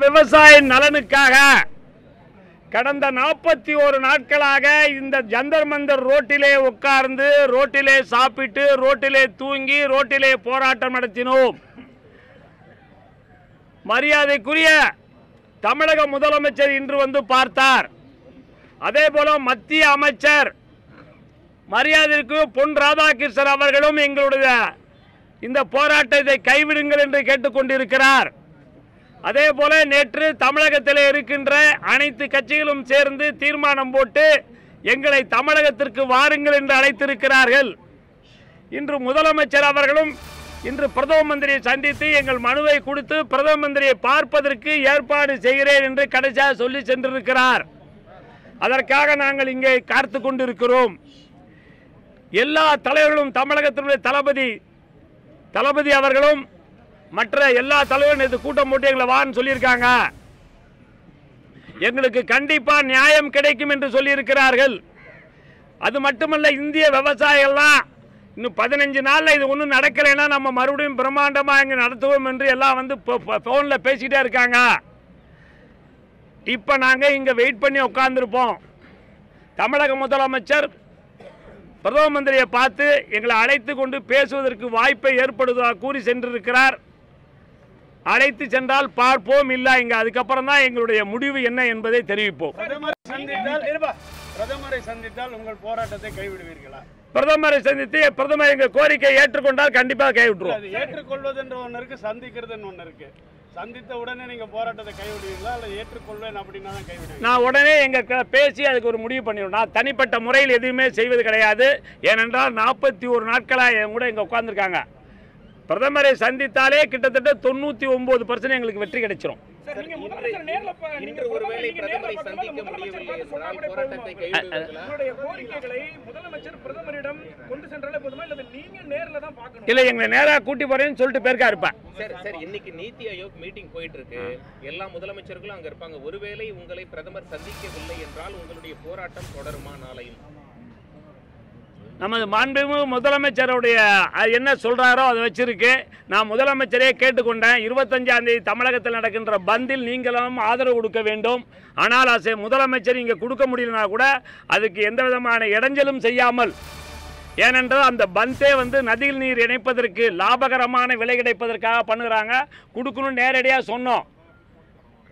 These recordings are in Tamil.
விவசாய நலனுக்காக கடந்த நாற்பத்தி ஒரு நாட்களாக இந்த ஜந்தர் மந்தர் ரோட்டிலே உட்கார்ந்து ரோட்டிலே சாப்பிட்டு ரோட்டிலே தூங்கி ரோட்டிலே போராட்டம் நடத்தினோம். மரியாதைக்குரிய தமிழக முதலமைச்சர் இன்று வந்து பார்த்தார். அதே போல மத்திய அமைச்சர் மரியாதைக்கு பொன் ராதாகிருஷ்ணன் அவர்களும் எங்களுடைய இந்த போராட்டத்தை கைவிடுங்கள் என்று கேட்டுக்கொண்டிருக்கிறார். அதே போல நேற்று தமிழகத்தில் இருக்கின்ற அனைத்து கட்சிகளும் சேர்ந்து தீர்மானம் போட்டு எங்களை தமிழகத்திற்கு வாருங்கள் என்று அழைத்திருக்கிறார்கள். இன்று முதலமைச்சர் அவர்களும் இன்று பிரதம மந்திரியை சந்தித்து எங்கள் மனுவை கொடுத்து பிரதம மந்திரியை பார்ப்பதற்கு ஏற்பாடு செய்கிறேன் என்று கடைசியாக சொல்லி சென்றிருக்கிறார். அதற்காக நாங்கள் இங்கே காத்து கொண்டிருக்கிறோம். எல்லா தலைவர்களும் தமிழகத்தினுடைய தளபதி தளபதி அவர்களும் மற்ற எல்லா தலைவரும் நேற்று கூட்டம் போட்டு எங்களை வான்னு சொல்லியிருக்காங்க. எங்களுக்கு கண்டிப்பாக நியாயம் கிடைக்கும் என்று சொல்லியிருக்கிறார்கள். அது மட்டுமல்ல இந்திய விவசாயிகள்லாம் இன்னும் பதினஞ்சு நாளில் இது ஒன்றும் நடக்கலைன்னா நம்ம மறுபடியும் பிரம்மாண்டமாக இங்கே நடத்துவோம் என்று எல்லாம் வந்து ஃபோனில் பேசிகிட்டே இருக்காங்க. இப்போ நாங்கள் இங்கே வெயிட் பண்ணி உட்காந்துருப்போம் தமிழக முதலமைச்சர் பிரதம மந்திரியை பார்த்து எங்களை அழைத்து கொண்டு பேசுவதற்கு வாய்ப்பை ஏற்படுவதாக கூறி சென்றிருக்கிறார். அழைத்து சென்றால் பார்ப்போம் இல்லை இங்கே. அதுக்கப்புறம் தான் எங்களுடைய முடிவு என்ன என்பதை தெரிவிப்போம். பிரதமரை சந்தித்தால் இருப்பா. பிரதமரை சந்தித்தால் உங்கள் போராட்டத்தை கைவிடுவீர்களா? பிரதமரை சந்தித்து பிரதமர் எங்கள் கோரிக்கை ஏற்றுக்கொண்டால் கண்டிப்பாக கைவிட்டுருவோம். அது ஏற்றுக்கொள்வதுன்ற ஒன்று இருக்கு சந்திக்கிறதுன்னு ஒன்று இருக்கு. சந்தித்த உடனே நீங்க போராட்டத்தை கைவிடுவீங்களா அல்லது ஏற்றுக்கொள்வேன் அப்படின்னா தான் கைவிடுவீங்க நான் உடனே எங்கள் பேசி அதுக்கு ஒரு முடிவு பண்ணிடுவோம் நான் தனிப்பட்ட முறையில் எதுவுமே செய்வது கிடையாது. ஏனென்றால் நாற்பத்தி ஒரு நாட்களாக என் கூட இங்கே உட்காந்துருக்காங்க பிரதமரை சந்தித்தாலே கிட்டத்தட்ட தொண்ணூற்றி ஒம்பது பர்சன்ட் எங்களுக்கு வெற்றி கிடைச்சிரும். இல்ல நீங்க நேர்ல தான் பார்க்கணும்? இல்லை எங்களை நேராக கூட்டி போகிறேன்னு சொல்லிட்டு பேருக்கா இருப்பேன் சார் சார் இன்னைக்கு நீத்தி ஆயோக் மீட்டிங் போயிட்டு இருக்கு எல்லா முதலமைச்சர்களும் அங்க இருப்பாங்க. ஒருவேளை உங்களை பிரதமர் சந்திக்கவில்லை என்றால் உங்களுடைய போராட்டம் தொடருமா நாளையும்? நமது மாண்புமிகு முதலமைச்சருடைய என்ன சொல்கிறாரோ அதை வச்சிருக்கு. நான் முதலமைச்சரே கேட்டுக்கொண்டேன். இருபத்தஞ்சாந்தேதி தமிழகத்தில் நடக்கின்ற பந்தில் நீங்களும் ஆதரவு கொடுக்க வேண்டும். ஆனால் அசை முதலமைச்சர் இங்கே கொடுக்க முடியலனா கூட அதுக்கு எந்த விதமான இடைஞ்சலும் செய்யாமல் ஏனென்றால் அந்த பந்தே வந்து நதியில் நீர் இணைப்பதற்கு லாபகரமான விலை கிடைப்பதற்காக பண்ணுகிறாங்க கொடுக்கணும்னு நேரடியாக சொன்னோம்.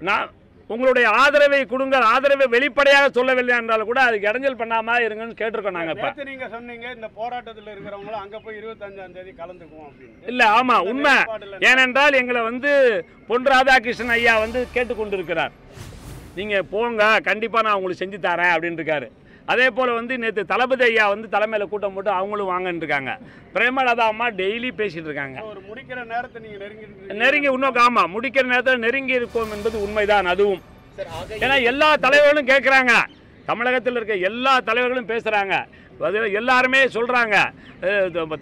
நான் உங்களுடைய ஆதரவை கொடுங்கள் ஆதரவை வெளிப்படையாக சொல்லவில்லை என்றால் கூட அதுக்கு இடைஞ்சல் பண்ணாமல் இருங்கன்னு கேட்டிருக்கோம் நாங்கள் இப்போ. நீங்க சொன்னீங்க இந்த போராட்டத்தில் இருக்கிறவங்களும் அங்க போய் இருபத்தஞ்சாம் தேதி கலந்துக்குவோம் அப்படின்னு. இல்ல ஆமா உண்மை. ஏனென்றால் எங்களை வந்து பொன் ராதாகிருஷ்ணன் ஐயா வந்து கேட்டுக்கொண்டிருக்கிறார். நீங்க போங்க கண்டிப்பா நான் உங்களுக்கு செஞ்சு தரேன் அப்படின்னு இருக்காரு. அதே போல வந்து நேற்று தளபதி ஐயா வந்து தலைமையில கூட்டம் போட்டு அவங்களும் வாங்கன்னு இருக்காங்க பிரேமலதா அம்மா டெய்லி பேசிட்டு இருக்காங்க. ஒரு முடிக்கிற நேரத்தை நீங்க நெருங்கி நெருங்கி இன்னும் ஆமா முடிக்கிற நேரத்தில் நெருங்கி இருக்கோம் என்பது உண்மைதான் அதுவும். ஏன்னா எல்லா தலைவர்களும் கேட்குறாங்க தமிழகத்தில் இருக்க எல்லா தலைவர்களும் பேசுகிறாங்க அது எல்லாருமே சொல்கிறாங்க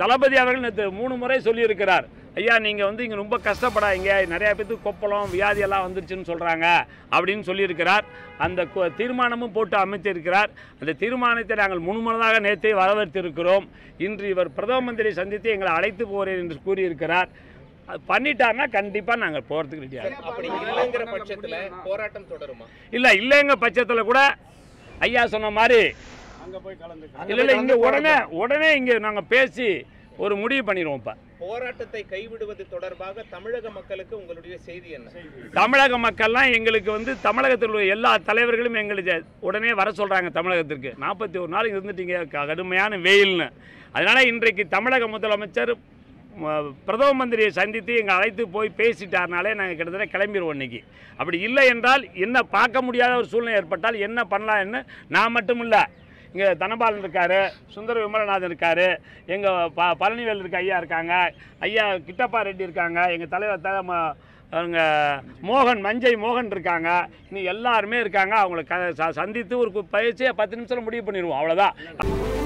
தளபதி அவர்கள் நேற்று மூணு முறை சொல்லியிருக்கிறார். ஐயா நீங்கள் வந்து இங்கே ரொம்ப கஷ்டப்படாதீங்க. நிறையா பேத்துக்கு கொப்பளம் வியாதியெல்லாம் வந்துருச்சுன்னு சொல்கிறாங்க அப்படின்னு சொல்லியிருக்கிறார். அந்த தீர்மானமும் போட்டு அமைத்திருக்கிறார். அந்த தீர்மானத்தை நாங்கள் முன்முறதாக நேற்றே வரவேற்றிருக்கிறோம் இன்று இவர் பிரதம மந்திரி சந்தித்து எங்களை அழைத்து போகிறேன் என்று கூறியிருக்கிறார். அது பண்ணிட்டாருன்னா கண்டிப்பாக நாங்கள் போகிறதுக்கு ரெடியாக அப்படி இல்லைங்கிற பட்சத்துல போராட்டம் தொடருமா? இல்லை இல்லைங்க பட்சத்தில் கூட ஐயா சொன்ன மாதிரி அங்க போய் கலந்துக்கலாம். இல்லை இல்லை இங்கே உடனே உடனே இங்கே நாங்கள் பேசி ஒரு முடிவு பண்ணிடுவோம் இப்போ. போராட்டத்தை கைவிடுவது தொடர்பாக தமிழக மக்களுக்கு உங்களுடைய செய்தி என்ன? தமிழக மக்கள்லாம் எங்களுக்கு வந்து தமிழகத்தில் உள்ள எல்லா தலைவர்களும் எங்களுக்கு உடனே வர சொல்கிறாங்க தமிழகத்திற்கு. நாற்பத்தி ஒரு நாள் இருந்துட்டீங்க கடுமையான வெயில்னு. அதனால் இன்றைக்கு தமிழக முதலமைச்சர் பிரதம மந்திரியை சந்தித்து எங்களை அழைத்து போய் பேசிட்டார்னாலே நாங்கள் கிட்டத்தட்ட கிளம்பிடுவோம் இன்னைக்கு. அப்படி இல்லை என்றால் என்ன பார்க்க முடியாத ஒரு சூழ்நிலை ஏற்பட்டால் என்ன பண்ணலாம்னு நான் மட்டும் இல்லை இங்கே தனபாலன் இருக்கார் சுந்தர விமலநாதன் இருக்கார் எங்கள் ப பழனிவேல் இருக்க ஐயா இருக்காங்க ஐயா கிட்டப்பா ரெட்டி இருக்காங்க எங்கள் தலைவர் த அவங்க மோகன் மஞ்சை மோகன் இருக்காங்க இன்னும் எல்லாருமே இருக்காங்க அவங்களை க ச- சந்தித்து ஒரு பயிற்சியை பத்து நிமிஷத்தில் முடிவு பண்ணிடுவோம் அவ்வளோதான்